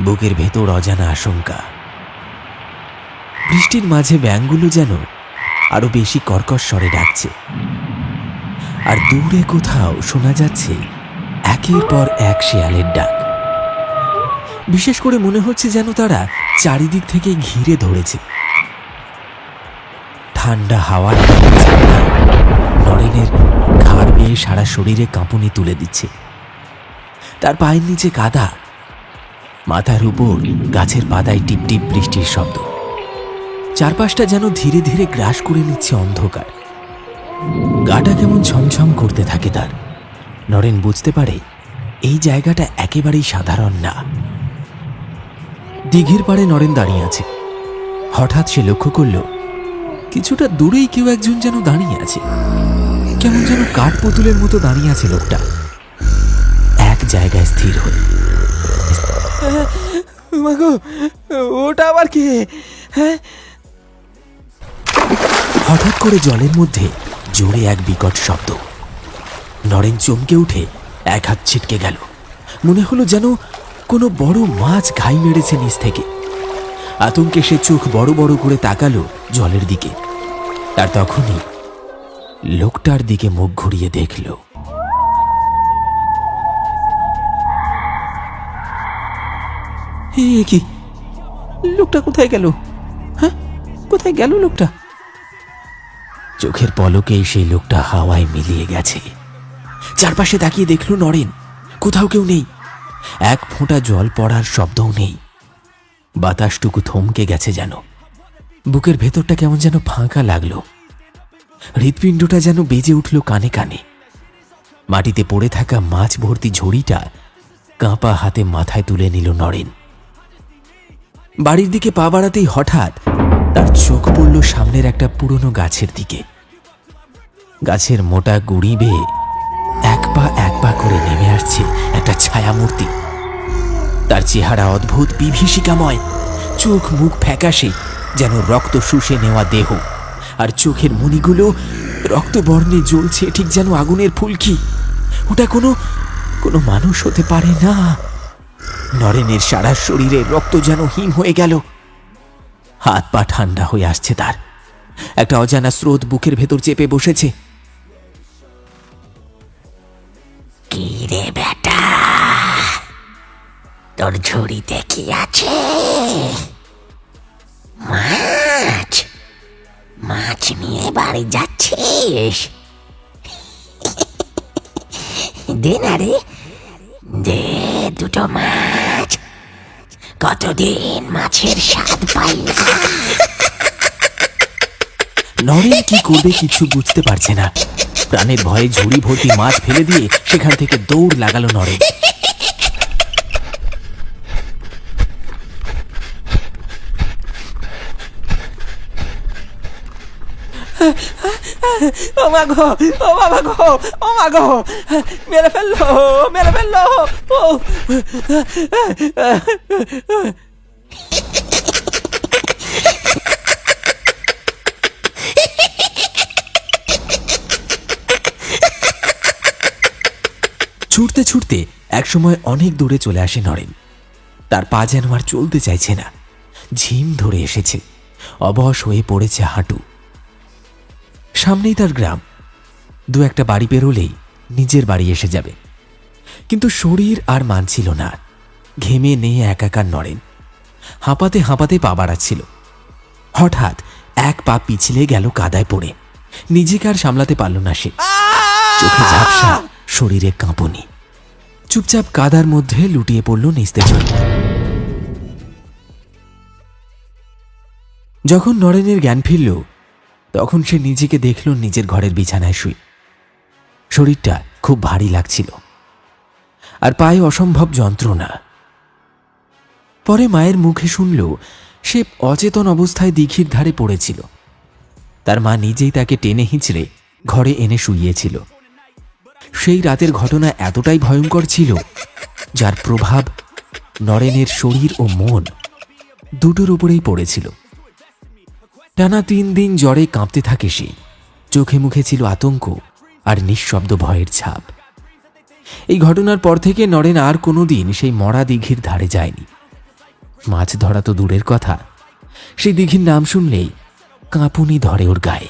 বুকের ভেতর অজানা আশঙ্কা। বৃষ্টির মাঝে ব্যাঙগুলো যেন আরও বেশি কর্কশ স্বরে ডাকছে। আর দূরে কোথাও শোনা যাচ্ছে একের পর এক শেয়ালের ডাক। বিশেষ করে মনে হচ্ছে যেন তারা চারিদিক থেকে ঘিরে ধরেছে। ঠান্ডা হাওয়ার নরেনের ঘাড় বেয়ে সারা শরীরে কাঁপুনি তুলে দিচ্ছে। তার পায়ের নিচে কাদা মাথার উপর গাছের পাতায় টিপটিপ বৃষ্টির শব্দ। চারপাশটা যেন ধীরে ধীরে গ্রাস করে নিচ্ছে অন্ধকার। গাটা কেমন ছমছম করতে থাকে তার। নরেন বুঝতে পারে, এই জায়গাটা একেবারেই সাধারণ না। দিঘির পাড়ে নরেন দাঁড়িয়ে আছে। হঠাৎ সে লক্ষ্য করল, কিছুটা দূরেই কেউ একজন যেন দাঁড়িয়ে আছে। কেমন যেন কাঠ পুতুলের মতো দাঁড়িয়ে আছে লোকটা। এক জায়গায় স্থির হয়ে মাগো ওটা আবার কে? হ্যাঁ? হঠাৎ করে জলের মধ্যে জোরে এক বিকট শব্দ। নরেন চমকে উঠে এক হাত ছিটকে গেল। মনে হলো যেন কোনো বড় মাছ ঘাই মেরেছে নিচ থেকে। আতঙ্কে সে চোখ বড় বড় করে তাকালো জলের দিকে। আর তখনই লোকটার দিকে মুখ ঘুরিয়ে দেখল। এ কি? লোকটা কোথায় গেল? হ্যাঁ? কোথায় গেল লোকটা? চোখের পলকেই সেই লোকটা হাওয়ায় মিলিয়ে গেছে। চারপাশে তাকিয়ে দেখল নরেন, কোথাও কেউ নেই। এক ফোঁটা জল পড়ার শব্দও নেই। বাতাসটুকু থমকে গেছে যেন। বুকের ভেতরটা কেমন যেন ফাঁকা লাগল। হৃৎপিণ্ডটা যেন বেজে উঠল কানে কানে। মাটিতে পড়ে থাকা মাছ ভর্তি ঝুড়িটা কাঁপা হাতে মাথায় তুলে নিল নরেন। বাড়ির দিকে পা বাড়াতেই হঠাৎ তার চোখ পড়ল সামনের একটা পুরনো গাছের দিকে। গাছের মোটা গুড়ি বেয়ে এক পা এক পা করে নেমে আসছে একটা ছায়ামূর্তি। তার চেহারা অদ্ভুত, বিভীষিকাময়। চোখ মুখ ফ্যাকাশে, যেন রক্ত শুষে নেওয়া দেহ। আর চোখের মণিগুলো রক্তবর্ণে জ্বলছে ঠিক যেন আগুনের ফুলকি। ওটা কোনো কোনো মানুষ হতে পারে না। নরেনের সারা শরীরে রক্ত যেন হিম হয়ে গেল। হাত পা ঠান্ডা হয়ে আসছে তার। একটা অজানা স্রোত বুকের ভেতর চেপে বসেছে। কি রে বেটা? তোর ঝুড়িতে কি আছে? মাছ? মাছ নিয়ে বাড়ি যাচ্ছিস? না রে। দে দুটো মাছ। কতদিন মাছের স্বাদ পাই নরেন কি করবে কিছু বুঝতে পারছে না। প্রাণের ভয়ে ঝুড়ি ভর্তি মাছ ফেলে দিয়ে সেখান থেকে দৌড় লাগালো নরেন। ও মা গো, ও বাবা গো, ও মা গো। মেরে ফেলল মেরে ফেলল। ছুটতে ছুটতে একসময় অনেক দূরে চলে আসে নরেন। তার পা যেন আর চলতে চাইছে না। ঝিম ধরে এসেছে। অবশ হয়ে পড়েছে হাঁটু। সামনেই তার গ্রাম। দু একটা বাড়ি পেরোলেই নিজের বাড়ি এসে যাবে। কিন্তু শরীর আর মানছিল না। ঘেমে নিয়ে একাকার নড়েন। হাঁপাতে হাঁপাতে পা বাড়াচ্ছিল। হঠাৎ এক পা পিছলে গেল কাদায় পড়ে। নিজেকে আর সামলাতে পারল না সে। চোখে ঝাপসা শরীরে কাঁপুনি। চুপচাপ কাদার মধ্যে লুটিয়ে পড়ল নিস্তেজ যখন নরেনের জ্ঞান ফিরল তখন সে নিজেকে দেখল নিজের ঘরের বিছানায় শুয়ে। শরীরটা খুব ভারী লাগছিল। আর পায়ে অসম্ভব যন্ত্রণা। পরে মায়ের মুখে শুনল, সে অচেতন অবস্থায় দিঘির ধারে পড়েছিল। তার মা নিজেই তাকে টেনে হিঁচড়ে ঘরে এনে শুইয়েছিল। সেই রাতের ঘটনা এতটাই ভয়ঙ্কর ছিল, যার প্রভাব নরেনের শরীর ও মন দুটোর উপরেই পড়েছিল। টানা তিন দিন জ্বরে কাঁপতে থাকে সে। চোখে মুখে ছিল আতঙ্ক আর নিঃশব্দ ভয়ের ছাপ। এই ঘটনার পর থেকে নরেন আর কোনো দিন সেই মরা দিঘির ধারে যায়নি। মাছ ধরা তো দূরের কথা। সেই দিঘির নাম শুনলেই কাঁপুনি ধরে ওর গায়ে।